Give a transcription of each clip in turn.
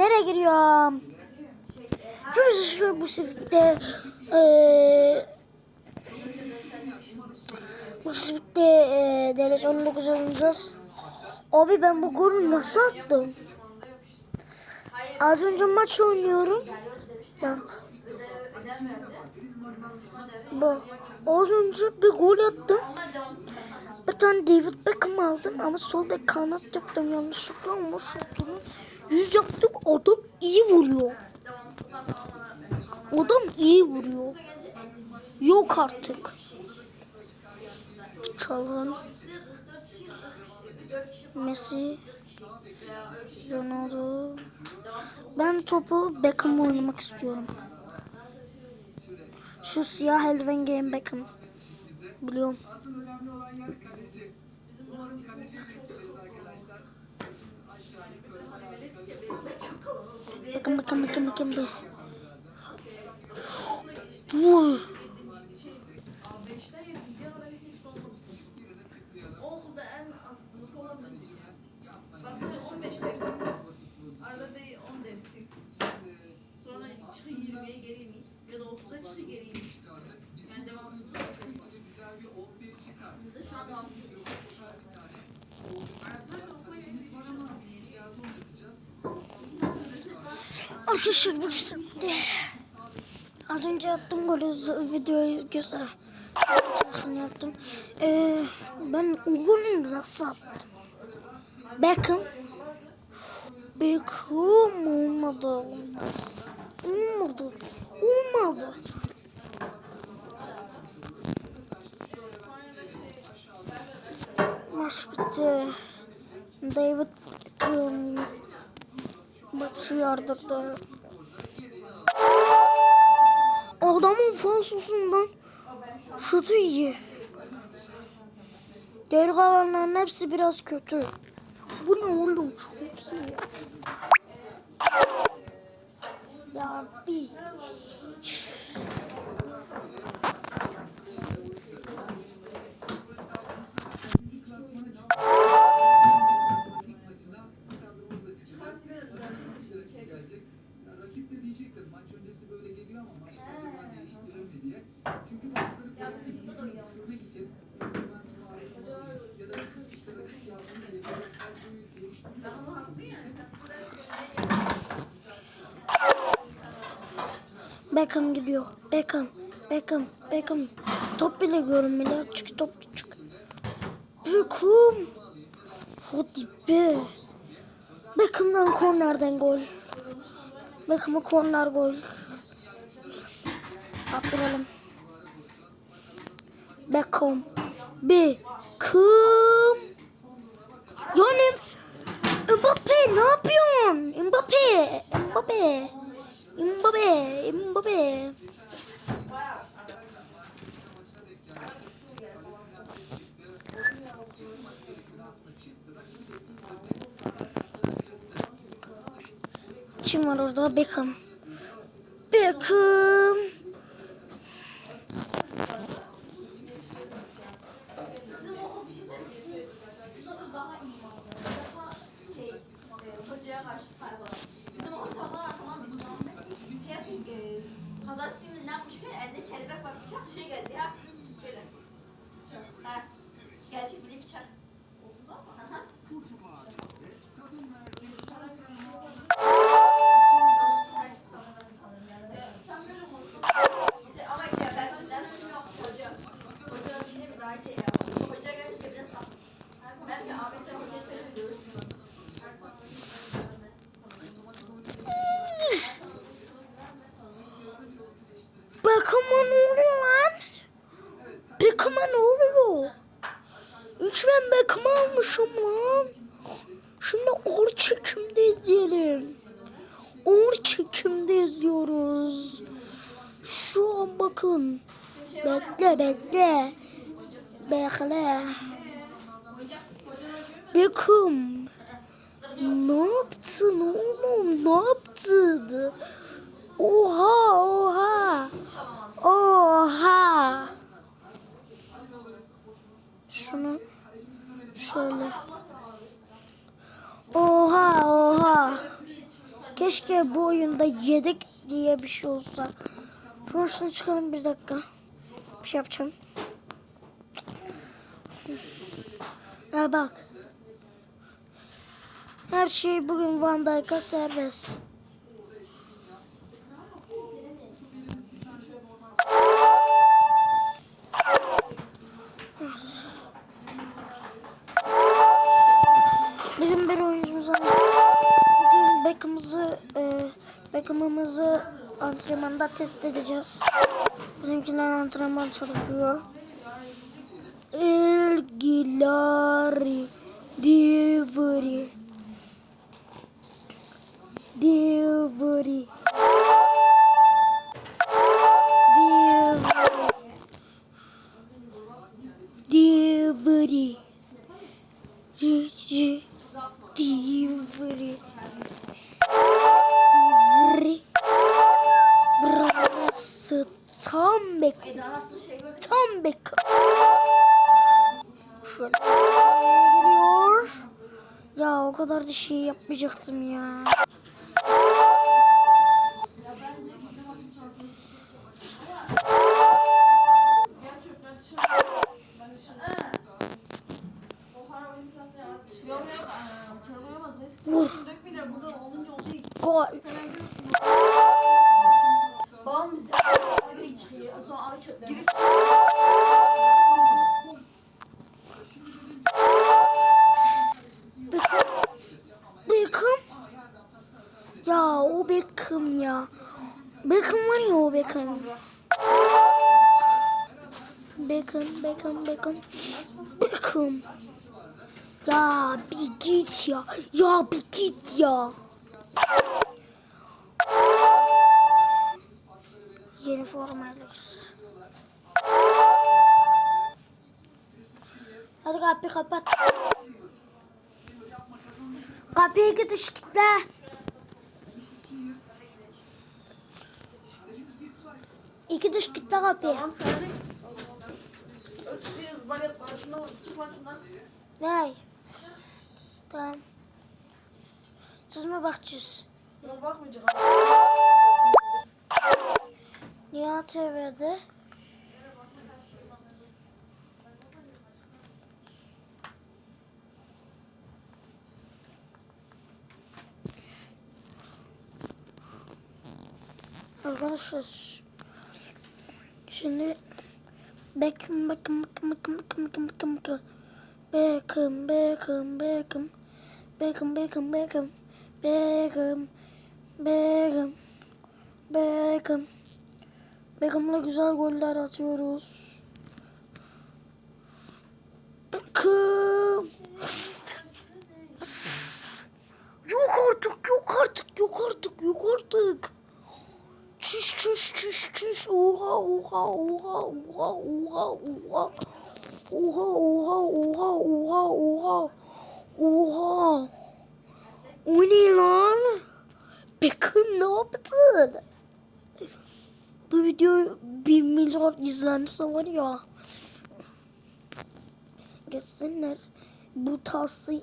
nereye giriyorum? Hepsi şu bu sebeple eee bu sebeple eee derece 19 oynayacağız. Abi ben bu golü nasıl attım? Az önce maç oynuyorum. Bak. Bak. Az önce bir gol attım. Bir tane David Beckham aldım ama sol kanat yaptım yanlışlıkla ama şutunu yüz yaptım adam iyi vuruyor. Adam iyi vuruyor. Yok artık. Çalan. Messi. Ronaldo. Ben topu Beckham'la oynamak istiyorum. Şu siyah eldiven giyen Beckham. Biliyorum. Bakın bakın bakın bakın bir. Vur. O okulda en az sınıf olabilir. Bak sen 15 dersin. Arada bir 10 dersin. Sonra çıkı 20'ye geri mi? Ya da 30'a çıkı geri mi? Ben devamsızlık yapıyorum. Bize şu an devamsızlık yok. Arkadaşlar burası bitti. Az önce attım golü videoyu göster. Şunu yaptım. Ee, ben golü nasıl attım? Beckham. Beckham olmadı. Olmadı. Olmadı. Maç bitti. David Beckham maçı yardırdı. Adamın falsosundan şutu iyi. Geri kalanların hepsi biraz kötü. Bu ne oğlum? Çok iyi. Ya bir. Beckham gidiyor. Beckham. Beckham. Beckham. Top bile görünmüyor. Çık top çık. Beckham. Hadi be. Beckham'dan kornerden gol. Beckham'a korner gol. Attıralım. Beckham. Beckham. Yani Mbappe ne yapıyorsun? Mbappe. Mbappe. Mbappe. Mbappe. Kim var orada? Beckham. Beckham. Şey daha iyi. Daha şey, e, hocaya karşı bıçak şey gelsin ya. Şöyle. Ha. Gerçek bir bıçak. Okulda mı? Hı hı. Sen böyle konuşuyorsun. İşte ama şey ben dersim yok. Hoca. Hoca yine bir daha şey yapmış. Hoca gelince cebine sak. Ben de abi sen hocaya söyle bir görürsün. Beckham'a ne oluyor lan? Beckham'a ne oluyor? Üç ben Beckham almışım lan. Şimdi or çekimde izleyelim. Or çekimde izliyoruz. Şu an bakın. Bekle bekle. Bekle. Beckham. Ne yaptın oğlum? Ne yaptın? Oha oha. Oha. Şunu şöyle. Oha oha. Keşke bu oyunda yedek diye bir şey olsa. Şunu şunu çıkalım bir dakika. Bir şey yapacağım. Ha bak. Her şey bugün Van Dijk'a serbest. Test edeceğiz. Bizimkiler antrenman çalışıyor. El Gilari Divri Divri Divri Divri Şöyle geliyor. Ya o kadar da şey yapmayacaktım ya. Vur. Gol. Babam bize çıkıyor. Sonra ağaç çöpler. Formayla gir. Hadi kapıyı kapat. Kapıyı git ışıkla. İki dış kitle kapıyı. Tamam sen de. Biz böyle şunu çık lan şundan. Ne? Tamam. Siz mi bakacağız? Yok bakmayacak. Nihat TV'de. Arkadaşlar şimdi Beckham Beckham Beckham Beckham Beckham Beckham Beckham. Beckham Beckham Beckham. Beckham Beckham Beckham. Beckham Beckham Beckham Beckham'la güzel goller atıyoruz. Beckham. Yok artık, yok artık, yok artık, yok artık. Çüş çüş çüş çüş. Oha oha oha oha oha oha. Oha oha oha oha oha. Oha. O ne lan? Beckham ne yaptın? Bu video 1 milyon izlenirse var ya. Geçsinler. Bu tası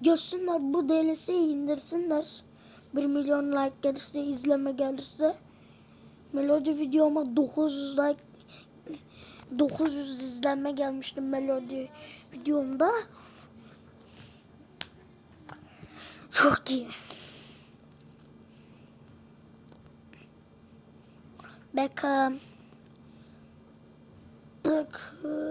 görsünler bu DLC'yi indirsinler. 1 milyon like gelirse izleme gelirse. Melodi videoma 900 like 900 izlenme gelmişti melodi videomda. Çok iyi. Beckham. Beckham.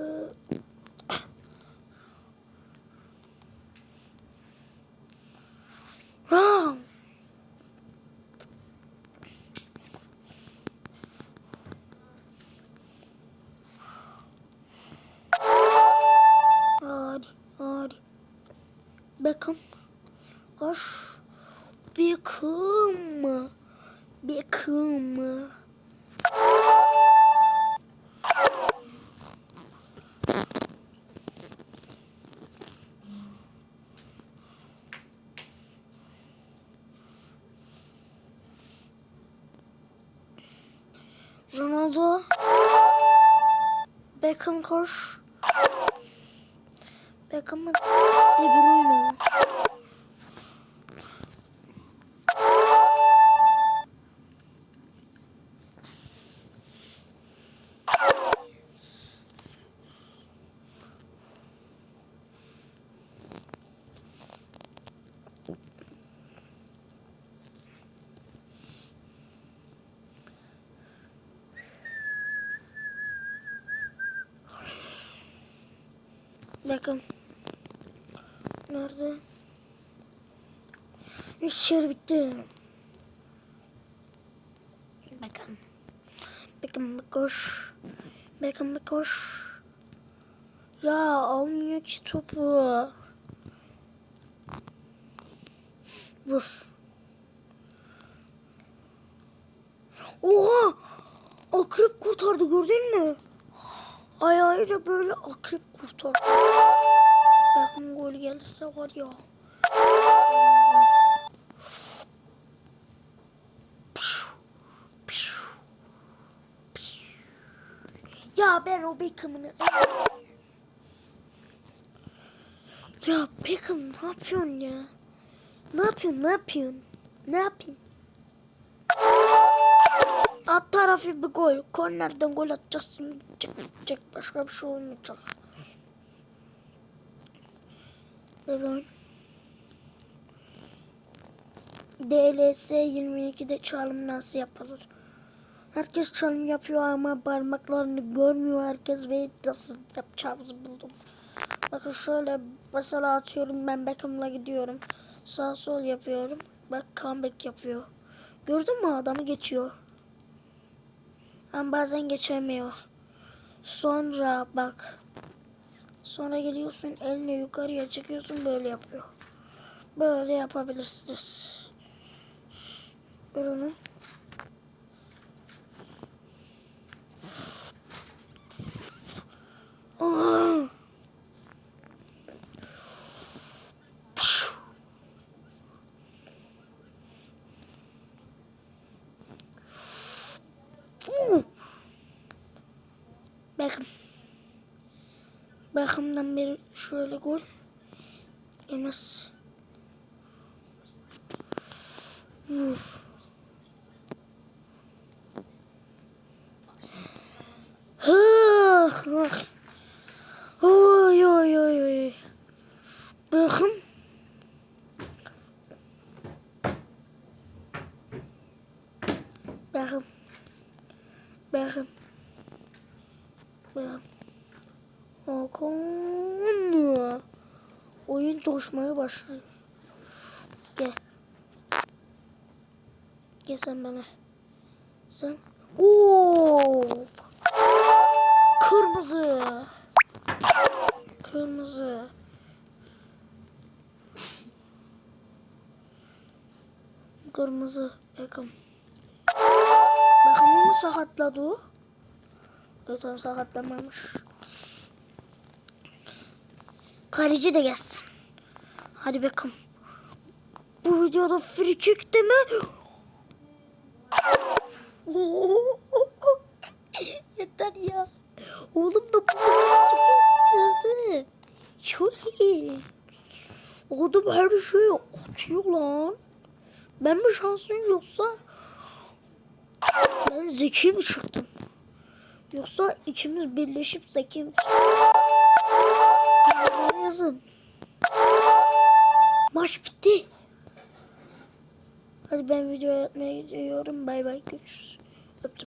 Beckham. Aş. Beckham. Beckham. Ronaldo. Beckham koş. Beckham De Bruyne. Bakın. Nerede? İşler bitti. Bakın. Bakın bir koş. Bakın bir koş. Ya almıyor ki topu. Vur. Oha! Akrep kurtardı gördün mü? Ayağıyla böyle akrep kurtardı. Bakın gol gelirse var ya. Ya ben o Beckham'ını... Ya Beckham ne yapıyorsun ya? Ne yapıyorsun ne yapıyorsun? Ne yapayım? Alt tarafı bir gol. Kornerden gol atacaksın. Çıkacak. Başka bir şey olmayacak. Evet. DLS 22'de çalım nasıl yapılır? Herkes çalım yapıyor ama parmaklarını görmüyor herkes ve nasıl yapacağımızı buldum. Bakın şöyle mesela atıyorum ben Beckham'la gidiyorum. Sağ sol yapıyorum. Bak comeback yapıyor. Gördün mü adamı geçiyor. Ama bazen geçemiyor. Sonra bak. Sonra geliyorsun elini yukarıya çekiyorsun böyle yapıyor. Böyle yapabilirsiniz. Ver onu. Aa! Beckham. Beckham'dan beri şöyle gol. Yemez. Hıh. Oy oy oy oy. Beckham. Beckham. Beckham. Beckham. Hakan. Oyun coşmaya başladı. Gel. Gel sen bana. Sen. Oo. Kırmızı. Kırmızı. Kırmızı. Bakın. Bakın mı sakatladı o? Evet onu sakatlamamış. Kaleci de gelsin. Hadi bakalım. Bu videoda free kick de mi? Yeter ya. Oğlum da bu. Çok iyi. Adam her şeyi atıyor lan. Ben mi şanslıyım yoksa ben zeki mi çıktım? Yoksa ikimiz birleşip zeki? Yorumlara yazın. Maç bitti. Hadi ben videoya yatmaya gidiyorum. Bay bay görüşürüz. Öptüm.